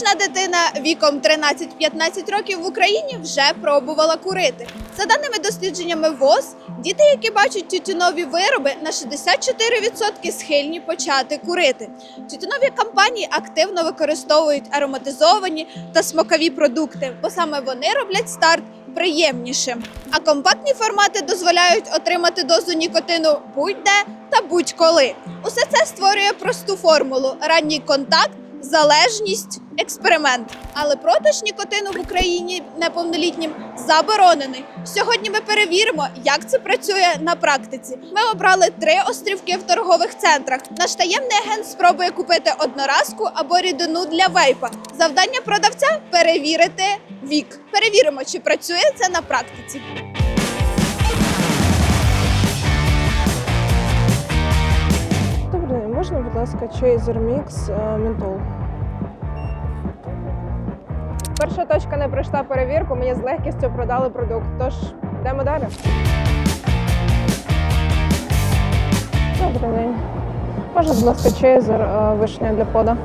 Кожна дитина віком 13-15 років в Україні вже пробувала курити. За даними дослідженнями ВОЗ, діти, які бачать тютюнові вироби, на 64% схильні почати курити. Тютюнові компанії активно використовують ароматизовані та смакові продукти, бо саме вони роблять старт приємнішим. А компактні формати дозволяють отримати дозу нікотину будь-де та будь-коли. Усе це створює просту формулу: ранній контакт, залежність, експеримент. Але продаж нікотину в Україні неповнолітнім заборонений. Сьогодні ми перевіримо, як це працює на практиці. Ми обрали три острівки в торгових центрах. Наш таємний агент спробує купити одноразку або рідину для вейпа. Завдання продавця перевірити вік. Перевіримо, чи працює це на практиці. Можна, будь ласка, Chaser Mix е, ментол? Перша точка не пройшла перевірку, мені з легкістю продали продукт. Тож йдемо далі. Добрий день. Можна, будь ласка, е, вишня для пода?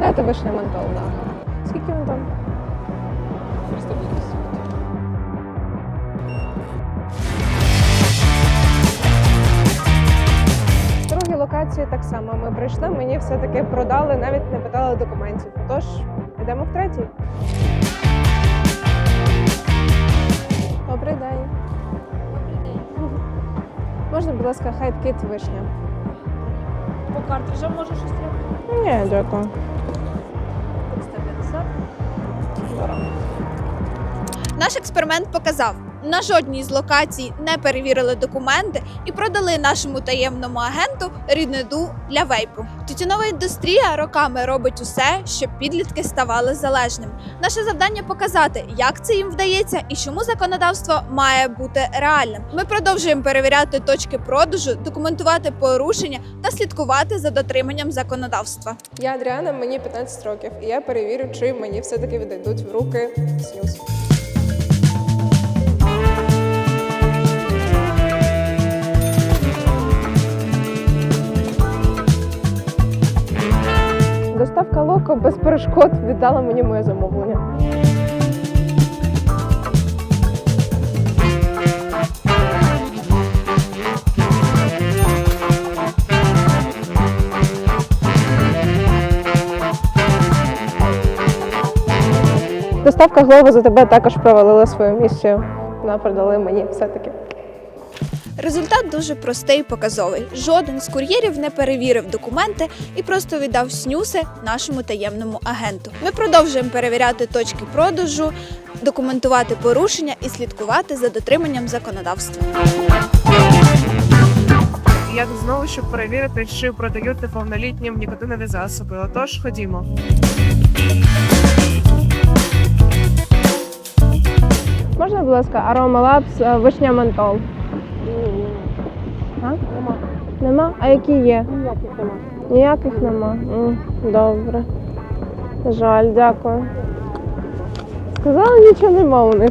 Дайте вишня ментол, так. Скільки він другій так само. Ми прийшли, мені все-таки продали, навіть не питали документів. Тож йдемо в третій. Добрий день. Можна, будь ласка, хайп кіт вишня? По картриджам може щось треба? Ні, дякую. 350. Наш експеримент показав, на жодній з локацій не перевірили документи і продали нашому таємному агенту ріднину для вейпу. Тютюнова індустрія роками робить усе, щоб підлітки ставали залежними. Наше завдання показати, як це їм вдається і чому законодавство має бути реальним. Ми продовжуємо перевіряти точки продажу, документувати порушення та слідкувати за дотриманням законодавства. Я Адріана, мені 15 років, і я перевірю, чи мені все-таки віддадуть в руки снюс. Локо без перешкод віддала мені моє замовлення. Доставка Глова за тебе також провалила свою місію. Вона продали мені все-таки. Результат дуже простий і показовий. Жоден з кур'єрів не перевірив документи і просто віддав снюси нашому таємному агенту. Ми продовжуємо перевіряти точки продажу, документувати порушення і слідкувати за дотриманням законодавства. Я тут знову, щоб перевірити, чи продають неповнолітнім нікотинові засоби. Отож, ходімо. Можна, будь ласка, Aroma Labs е, вишня ментол? А? Нема. Нема? А які є? Ніяких нема. Ніяких нема. М, Добре. Жаль, дякую. Сказали, нічого нема у них.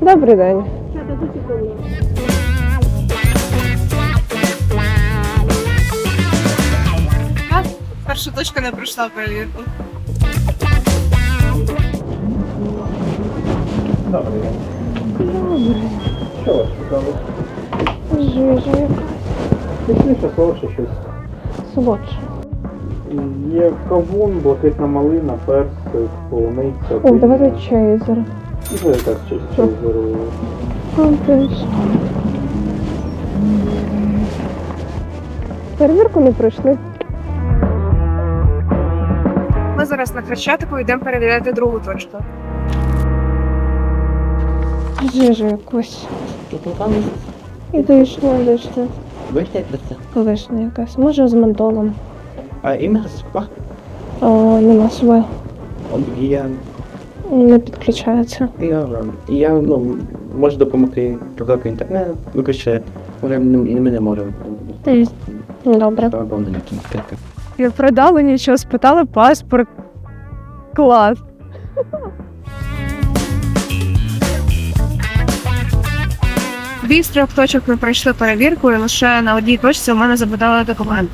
Добрий день. Перша точка не пройшла перевірку. Що вас цікавить? Яка Точніше, солодше щось. солодша. Є кавун, блакитна малина, персик, полуниця. О, давайте чейзер. Вже так щось. Окей. Перевірку не пройшли. Ми зараз на Хрещатику йдемо перевіряти другу точку. Жижа якусь. Тут там І вишня. вигляд це. Вишня якась. Може з ментолом. А ім'я спах О, нема своє. я, Не підключається. я, я ну, можу допомогти трохи інтернет, виключити, але не, не, не можу. Добре. Я продали нічого, спитали паспорт. Клас. Дві з трьох точок ми пройшли перевірку, і лише на одній точці у мене запитали документ.